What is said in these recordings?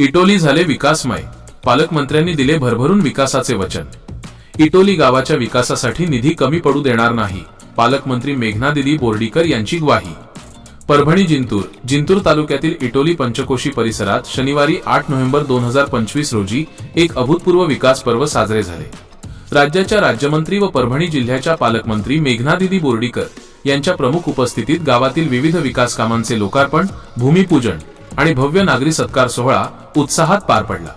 इटोली झाले विकासमय. पालकमंत्र्यांनी दिले भरभरून विकासाचे वचन. इटोली गावाच्या विकासासाठी निधी कमी पडू देणार नाही पालकमंत्री मेघनादिदी बोर्डीकर यांची ग्वाही. परभणी जिंतूर जिंतूर तालुक्यातील इटोली पंचकोशी परिसरात शनिवारी आठ नोव्हेंबर दोन हजार पंचवीस रोजी एक अभूतपूर्व विकास पर्व साजरे झाले. राज्याच्या राज्यमंत्री व परभणी जिल्ह्याच्या पालकमंत्री मेघनादिदी बोर्डीकर यांच्या प्रमुख उपस्थितीत गावातील विविध विकास कामांचे लोकार्पण भूमिपूजन आणि भव्य नागरी सत्कार सोहळा उत्साहात पार पडला.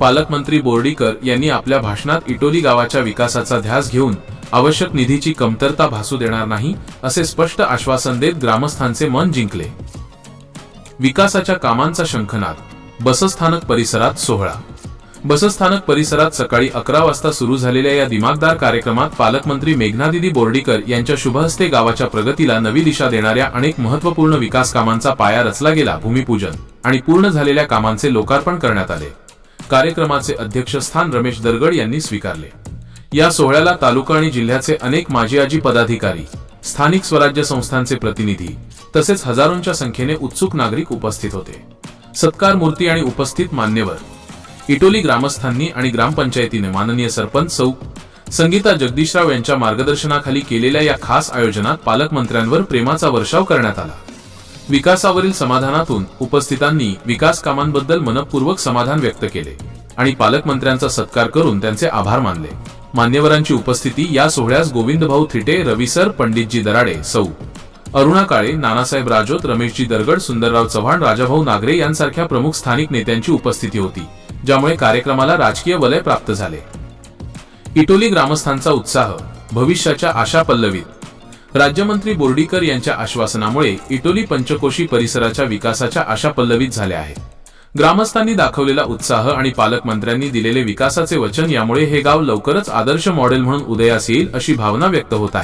पालकमंत्री बोर्डीकर यांनी आपल्या भाषणात इटोली गावाच्या विकासाचा ध्यास घेऊन आवश्यक निधीची कमतरता भासू देणार नाही असे स्पष्ट आश्वासन देत ग्रामस्थांचे मन जिंकले. विकासाच्या कामांचा शंखनाद बसस्थानक परिसरात सोहळा बसस्थानक परिसरात सकाळी अकरा वाजता सुरू झालेल्या या दिमागदार कार्यक्रमात पालकमंत्री मेघनादिदी बोर्डीकर यांच्या शुभहस्ते गावाच्या प्रगतीला नवी दिशा देणाऱ्या अनेक महत्त्वपूर्ण विकास कामांचा पाया रचला गेला भूमिपूजन आणि पूर्ण झालेल्या कामांचे लोकार्पण करण्यात आले. कार्यक्रमाचे अध्यक्षस्थान रमेश दरगड यांनी स्वीकारले. या सोहळ्याला तालुका आणि जिल्ह्याचे अनेक माजी आजी पदाधिकारी स्थानिक स्वराज्य संस्थांचे प्रतिनिधी तसेच हजारोंच्या संख्येने उत्सुक नागरिक उपस्थित होते. सत्कार मूर्ती आणि उपस्थित मान्यवर इटोली ग्रामस्थांनी आणि ग्रामपंचायतीने माननीय सरपंच सौ संगीता जगदीशराव यांच्या मार्गदर्शनाखाली केलेल्या या खास आयोजनात पालकमंत्र्यांवर प्रेमाचा वर्षाव करण्यात आला. विकासावरील समाधानातून उपस्थितांनी विकास कामांबद्दल मनपूर्वक समाधान व्यक्त केले आणि पालकमंत्र्यांचा सत्कार करून त्यांचे आभार मानले. मान्यवरांची उपस्थिती या सोहळ्यास गोविंदभाऊ थिटे रविसर पंडितजी दराडे सौ अरुणा काळे नानासाहेब राजोत रमेशजी दरगड सुंदरराव चव्हाण राजाभाऊ नागरे यांसारख्या प्रमुख स्थानिक नेत्यांची उपस्थिती होती. ज्यामुळे कार्यक्रमाला राजकीय वलय प्राप्त झाले. इटोली ग्रामस्थांचा उत्साह भविष्याच्या आशा पल्लवीत. राज्यमंत्री बोर्डीकर यांच्या आश्वासनामुळे इटोली पंचकोशी परिसराच्या विकासाच्या आशा पल्लवीत झाल्या आहेत. ग्रामस्थांनी दाखवलेला उत्साह आणि पालकमंत्र्यांनी दिलेले विकासाचे वचन यामुळे हे गाव लवकरच आदर्श मॉडेल म्हणून उदयास येईल अशी भावना व्यक्त होत आहे.